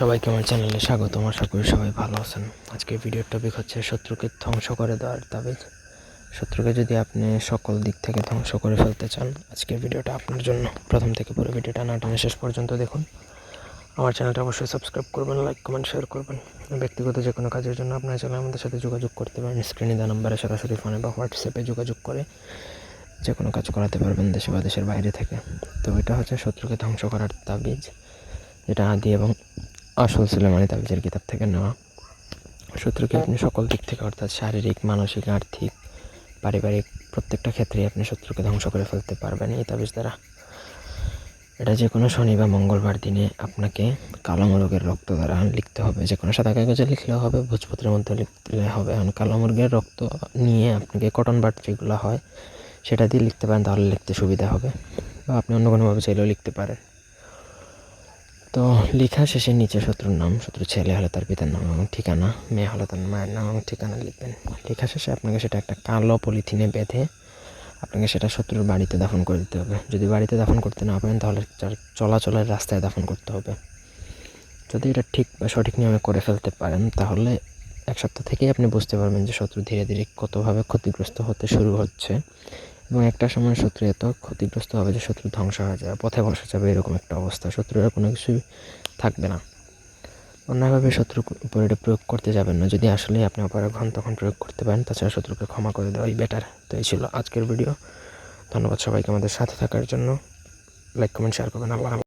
সবাইকে আমার চ্যানেলে স্বাগতম, আশা করি সবাই ভালো আছেন। আজকের ভিডিওর টপিক হচ্ছে শত্রুকে ধ্বংস করে দেওয়ার তাবিজ শত্রুকে যদি আপনি সকল দিক থেকে ধ্বংস করে ফেলতে চান আজকের ভিডিওটা আপনার জন্য। প্রথম থেকে পুরো ভিডিওটা না টেনে শেষ পর্যন্ত দেখুন। আমার চ্যানেলটা অবশ্যই সাবস্ক্রাইব করবেন লাইক কমেন্ট শেয়ার করবেন। ব্যক্তিগত যে কোনো কাজের জন্য আপনার চ্যানেল আমাদের সাথে যোগাযোগ করতে পারেন। স্ক্রিনে দেওয়া নাম্বারে সরাসরি ফোনে বা হোয়াটসঅ্যাপে যোগাযোগ করে যে কোনো কাজ করাতে পারবেন দেশে বা দেশের বাইরে থেকে। তো এটা হচ্ছে শত্রুকে ধ্বংস করার তাবিজ। যেটা আদি এবং আসল সুলেমানি তাবিজের কিতাব থেকে নেওয়া। শত্রুকে আপনি সকল দিক থেকে অর্থাৎ শারীরিক, মানসিক, আর্থিক, পারিবারিক প্রত্যেকটা ক্ষেত্রেই আপনি শত্রুকে ধ্বংস করে ফেলতে পারবেন। এই তাবিজ দ্বারা। এটা যে কোনো শনি বা মঙ্গলবার দিনে আপনাকে কালো মুরগের রক্ত দ্বারা লিখতে হবে। যে কোনো সাদা কাগজে লিখলেও হবে, ভোজপত্রের মধ্যে লিখলে হবে। এখন কালো মুরগের রক্ত নিয়ে আপনাকে কটন বাট যেগুলো হয়, সেটা দিয়ে লিখতে পারেন, তাহলে লিখতে সুবিধা হবে। বা আপনি অন্য কোনোভাবে চাইলেও লিখতে পারেন। তো লেখা শেষে নিচে শত্রুর নাম শত্রু ছেলে হলে তার পিতার নাম এবং ঠিকানা, মেয়ে হলে তার মায়ের নাম এবং ঠিকানা লিখবেন। লেখা শেষে আপনাকে সেটা একটা কালো পলিথিনে বেঁধে আপনাকে সেটা শত্রুর বাড়িতে দাফন করে দিতে হবে। যদি বাড়িতে দাফন করতে না পারেন, তাহলে চলাচলের রাস্তায় দাফন করতে হবে। যদি এটা ঠিক বা সঠিক নিয়মে করে ফেলতে পারেন, তাহলে এক সপ্তাহ থেকেই আপনি বুঝতে পারবেন যে শত্রু ধীরে ধীরে কতভাবে ক্ষতিগ্রস্ত হতে শুরু হচ্ছে। এবং একটা সময় শত্রু এত ক্ষতিগ্রস্ত হবে যে শত্রু ধ্বংস হয়ে যাবে, পথে বসা যাবে, এরকম একটা অবস্থা। শত্রুরা কোনো কিছুই থাকবে না। অন্যভাবে শত্রু উপর এটা প্রয়োগ করতে যাবেন না। যদি আসলে আপনি অপরাঘন তখন প্রয়োগ করতে পারেন। তাছাড়া শত্রুকে ক্ষমা করে দেওয়াই বেটার তো এই ছিল আজকের ভিডিও ধন্যবাদ সবাইকে আমাদের সাথে থাকার জন্য। লাইক কমেন্ট শেয়ার করবেন। আল্লাহ।